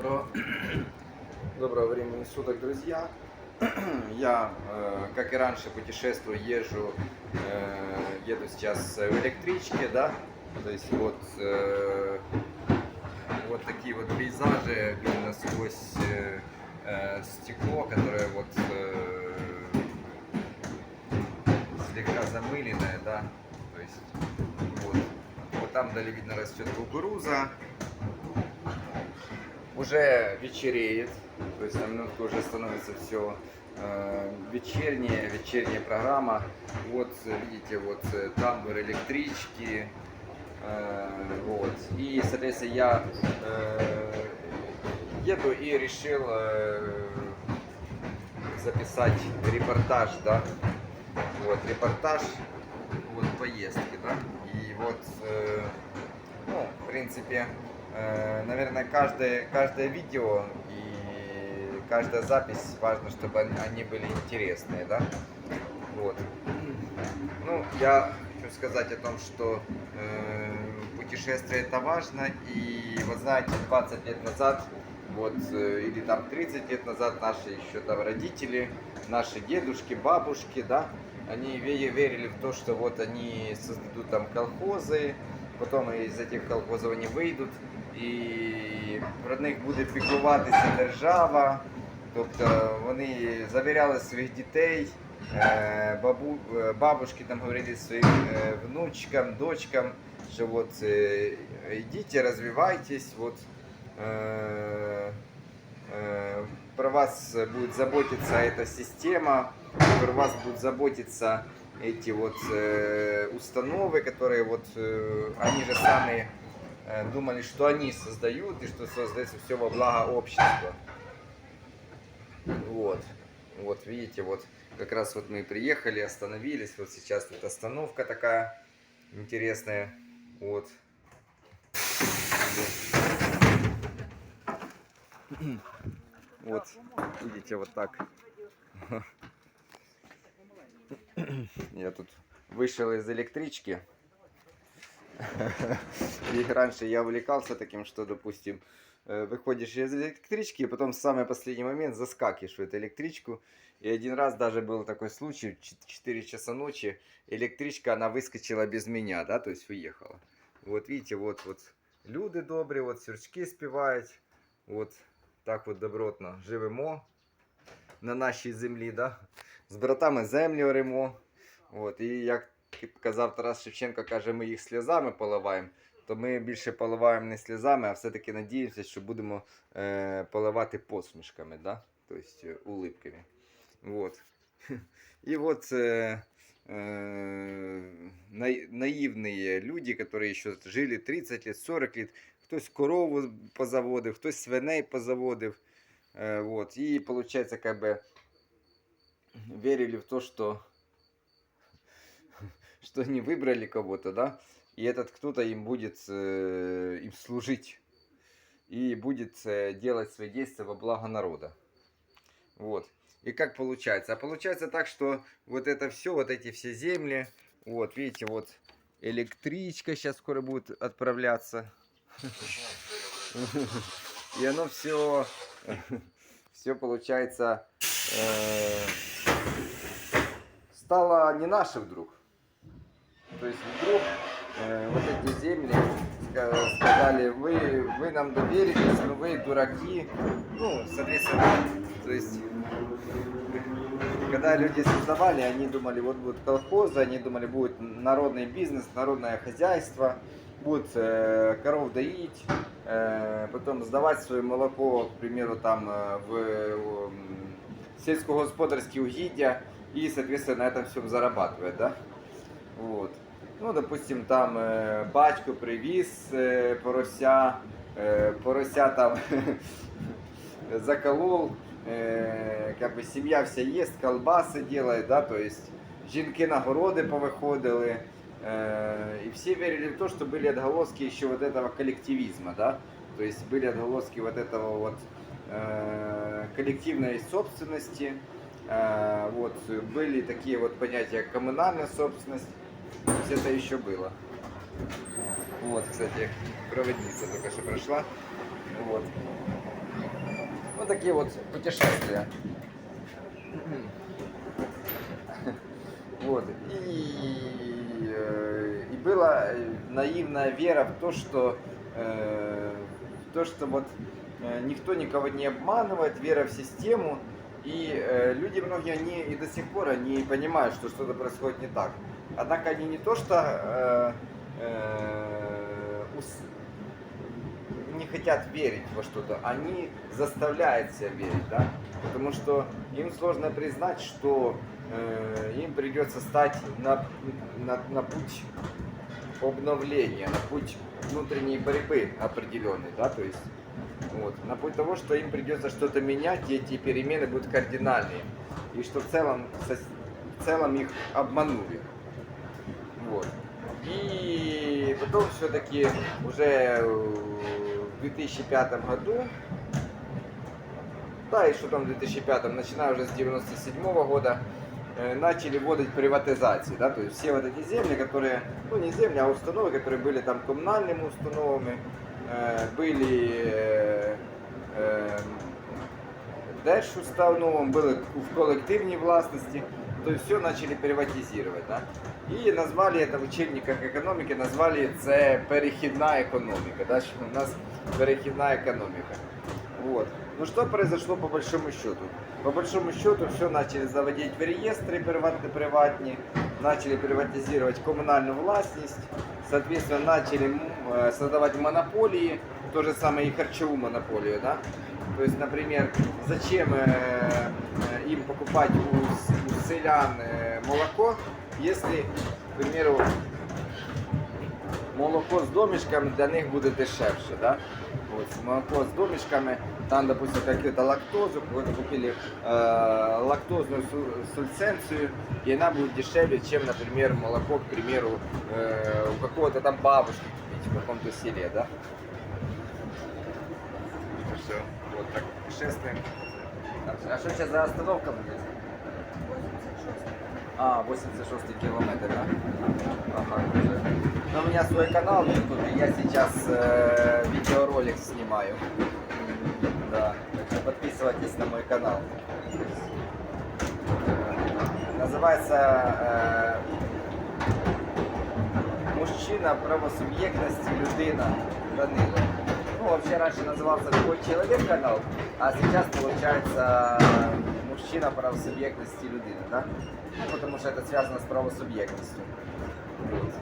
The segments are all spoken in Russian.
Доброго, доброго времени суток, друзья. Я, э, как и раньше, путешествую, езжу, э, еду сейчас в электричке, да, то есть вот, э, вот такие вот пейзажи видно сквозь стекло, которое вот слегка замыленное, да, то есть вот, вот там вдали видно растет кукуруза, уже вечереет, то есть на минутку уже становится все вечерняя, вечерняя программа. Вот видите, вот э, тамбур электрички, э, вот. И, соответственно, я э, еду и решил э, записать репортаж, да, вот репортаж вот поездки, да, и вот, э, ну, в принципе, Э, наверное, каждое, каждое видео и каждая запись важно, чтобы они- они были интересные, да? Вот. Ну, я хочу сказать о том, что э, путешествие это важно, и вот знаете, 20 лет назад, вот, э, или там 30 лет назад наши еще там родители, наши дедушки, бабушки, да, они ве- верили в то, что вот они создадут там колхозы, потом из этих колхозів вони вийдуть, і про них буде піклуватися держава. Тобто вони завіряли своїх дітей, е, бабу, е, бабушки там говорили своїм е, внучкам, дочкам, що от е, йдіть, розвивайтесь, от, е, е, про вас будет заботиться эта система, про вас будут заботиться эти вот э, установы, которые вот э, они же сами э, думали, что они создают и что создается все во благо общества. Вот, вот видите, вот как раз вот мы приехали, остановились, вот сейчас тут остановка такая интересная, вот. Вот, видите, вот так. Я тут вышел из электрички. И раньше я увлекался таким, что, допустим, э, выходишь из электрички, и потом в самый последний момент заскакиваешь в эту электричку. И один раз даже был такой случай, в 4 часа ночи, электричка, она выскочила без меня, да, то есть уехала. Вот видите, вот, вот люди добрі, от сюрчки співають, от так от добротно живемо на нашій землі, да? з братами землю оремо. От, і як казав Тарас Шевченко, каже, ми їх сльозами поливаємо, то ми більше поливаємо не сльозами, а все-таки надіємося, що будемо е, поливати посмішками, да? тобто е, улипками. Вот. И вот э, э, наи- наивные люди, которые еще жили 30 лет, 40 лет, хтось корову позаводив, хтось свиней позаводив. Э, вот. И получается, как бы верили в то, что, что они выбрали кого-то, да, и этот кто-то им будет э, им служить и будет э, делать свои действия во благо народа. Вот. И как получается? А получается так, что вот это все, вот эти все земли, вот, видите, вот электричка сейчас скоро будет отправляться. И оно все, все получается, э, стало не наше вдруг. То есть вдруг э, вот эти земли ска- сказали, вы, вы нам доверились, но вы дураки. Ну, соответственно, то есть когда люди создавали, они думали, вот будут колхозы, они думали, будет народный бизнес, народное хозяйство, будут э, коров доить, э, потом сдавать свое молоко, к примеру, там э, в э, сельскохозяйственные угіддя и, соответственно, на этом всем зарабатывать, да? Вот. Ну, допустим, там батько привіз порося, порося там заколол, как бы семья вся ест, колбасы делает, да, то есть жінки на городи повиходили, и все верили в то, что были отголоски еще вот этого коллективизма, да, то есть были отголоски вот этого вот коллективной собственности, вот, были такие вот понятия, коммунальная собственность, есть это еще было. Вот, кстати, проводница только что прошла. Вот. Вот такие вот путешествия. Вот. И, э, и была наивная вера в то, что, э, то, что вот э, никто никого не обманывает, вера в систему. И э, люди многие, они и до сих пор они понимают, что что-то происходит не так. Однако они не то, что э, э, не хотят верить во что-то, они заставляют себя верить, да? Потому что им сложно признать, что э, им придется стать на, на, на путь обновления, на путь внутренней борьбы определенной, да, то есть вот, на путь того, что им придется что-то менять, и эти перемены будут кардинальные, и что в целом, в целом их обманули. Вот. И потом все-таки уже э, в 2005 году, да, и что там в 2005, начиная уже с 97 года, э, начали вводить приватизации, да, то есть все вот эти земли, которые, ну не земли, а установы, которые были там коммунальными установами, э, были э, держустановом, были в коллективной властности, то есть все начали приватизировать, да. І назвали це в учебниках економіки, назвали це перехідна економіка, да, що у нас перехідна економіка. Вот. Ну что произошло по большому счету? По большому счету все начали заводить в реестры приват- приватные, начали приватизировать коммунальную властность, соответственно начали м, э, создавать монополии, то же самое и харчевую монополию, да? То есть, например, зачем э, э, им покупать у, с- у селян э, молоко, если, к примеру, молоко з домішками для них буде дешевше, да? Вот, молоко з домішками, там, допустим, какую-то лактозу, какую-то купили э, лактозную су- сульценцию, и она будет дешевле, чем, например, молоко, к примеру, э, у какого-то там бабушки купить в каком-то селе, да? Все, вот так путешествуем. А что сейчас за остановка будет? А, 86 километр, да? Ага, уже. Ну, у меня свой канал в YouTube, я сейчас э, видеоролик снимаю. Да, так что подписывайтесь на мой канал. Называется э, Мужчина правосубъектности людина Данило. Ну, вообще раньше назывался Любой человек канал, а сейчас получается Мужчина правосубъектности людина, да? Ну, потому что это связано с правосубъектностью. Вот.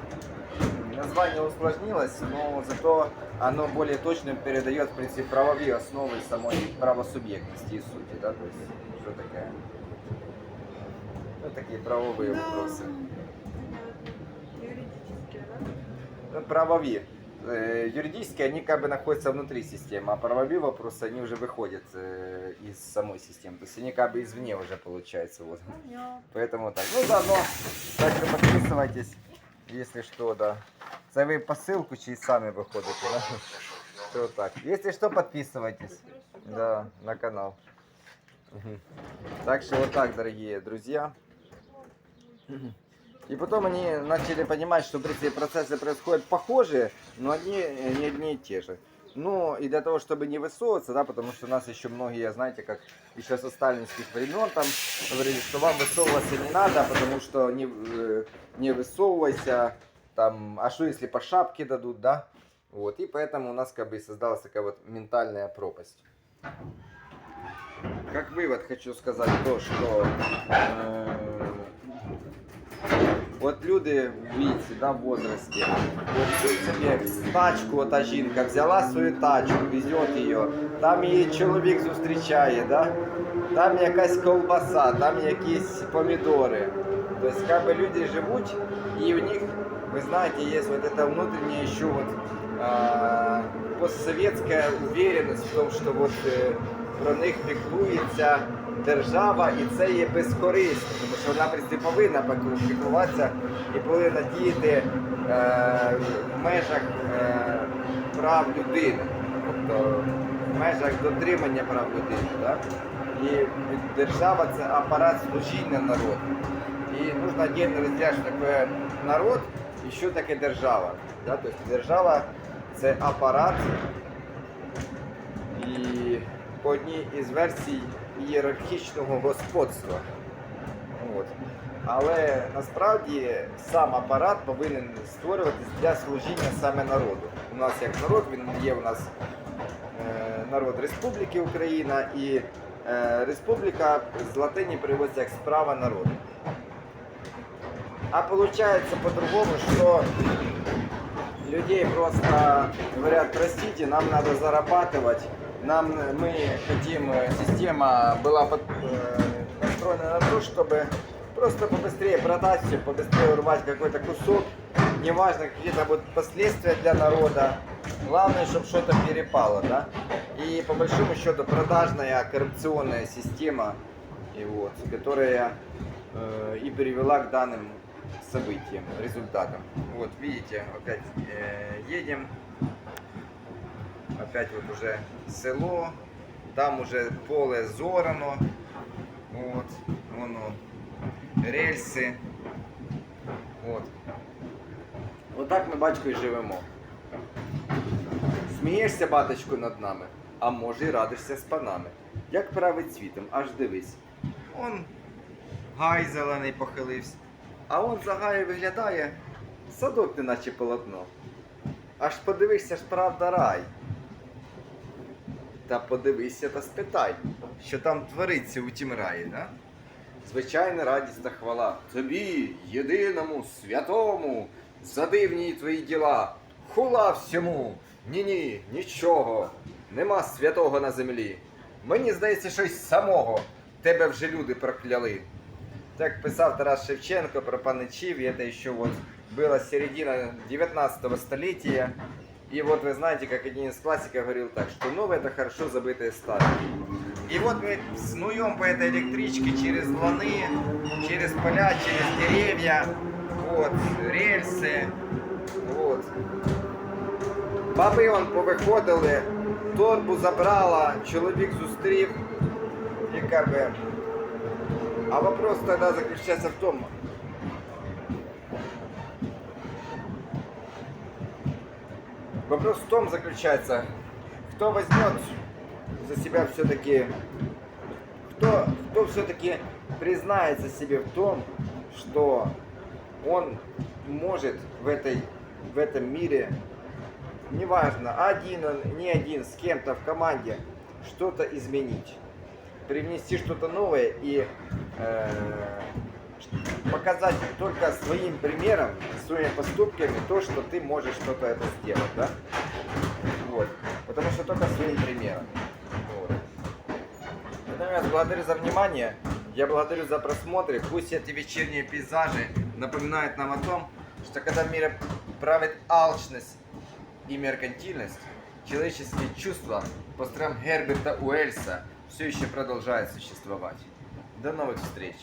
Название усложнилось, но зато оно более точно передает, в принципе, правовые основы самой правосубъектности и сути, да, то есть, что такое. Ну, такие правовые вопросы. Ну, правовые. Э, Юридические, они как бы находятся внутри системы, а правовые вопросы, они уже выходят э, из самой системы. То есть они как бы извне уже получается. Вот. Понятно. Поэтому так. Ну заодно, так что подписывайтесь, если что, да. Це ви посилку чи самі виходите, да? Все так. Если что, подписывайтесь. Да, на канал. Так что вот так, дорогие друзья. И потом они начали понимать, что в процессы происходят похожие, но они э, не одни и те же. Ну и для того, чтобы не высовываться, да, потому что у нас еще многие, знаете, как еще со сталинских времен там говорили, что вам высовываться не надо, потому что не, э, не высовывайся, там, а что если по шапке дадут, да? Вот, и поэтому у нас как бы и создалась такая вот ментальная пропасть. Как вывод хочу сказать то, что э, вот люди в віці, да, в возрасте, от собі тачку, ота жінка взяла свою тачку, везет її, там її чоловік зустрічає, да? там якась колбаса, там якісь помідори. Тобто, как бы люди живуть, і у них, вы знаете, есть вот это внутреннее еще вот а, постсоветская уверенность в тому, що вот е, про них піклується держава і це є безкорисно, тому що вона принципі, повинна піклу- піклуватися і повинна діяти е, в межах е, прав людини, тобто в межах дотримання прав людини. Да? І держава це апарат служіння народу. І нужно отдельно розглядати, що народ і що таке держава. Да? Тобто держава це апарат по одній із версій ієрархічного господства. От. Але насправді сам апарат повинен створюватись для служіння саме народу. У нас як народ, він є у нас е, народ Республіки Україна і е, Республіка з латині переводиться як справа народу. А получается по-другому, что людей просто говорят, простите, нам надо зарабатывать, нам мы хотим, э, система была под- э, настроена на то, чтобы просто побыстрее продать все, побыстрее урвать какой-то кусок, неважно какие-то будут последствия для народа, главное, чтобы что-то перепало, да. И по большому счету продажная коррупционная система, и вот, которая э, и привела к данным событиям, результатам. Вот видите, опять э, едем, опять вот уже село, там уже поле зорано, вот, воно, рельси, от. Отак ми батько і живемо. Смієшся, батечку, над нами, а може й радишся з панами. Як править світом, аж дивись. Он гай зелений похилився, а он за гаю виглядає садок, неначе полотно. Аж подивишся ж правда рай. Та подивися та спитай, що там твориться у тім раї, да? Звичайна радість та хвала тобі, єдиному, святому, за дивні твої діла. Хула всьому, ні-ні, нічого, нема святого на землі. Мені здається, щось самого тебе вже люди прокляли. Так писав Тарас Шевченко про паничів, и это еще вот была середина 19 столетия. И вот вы знаете, как один из классиков говорил так, что новое это хорошо забытое старое. И вот мы снуем по этой электричке через ланы, через поля, через деревья, вот, рельсы, вот. Баби он повиходили, торбу забрала, чоловік зустрів і как бы а вопрос тогда заключается в том, вопрос в том заключается, кто возьмет за себя все-таки, кто, кто все-таки признается себе в том, что он может в, этой, в этом мире, неважно, один он, не один, с кем-то в команде, что-то изменить? Привнести что-то новое и э, показать только своим примером, своими поступками то, что ты можешь что-то это сделать, да? Вот. Потому что только своим примером. Вот. Вас благодарю за внимание. Я благодарю за просмотры. Пусть эти вечерние пейзажи напоминают нам о том, что когда мире правит алчность и меркантильность, человеческие чувства по страм Герберта Уэльса все еще продолжают существовать. До новых встреч!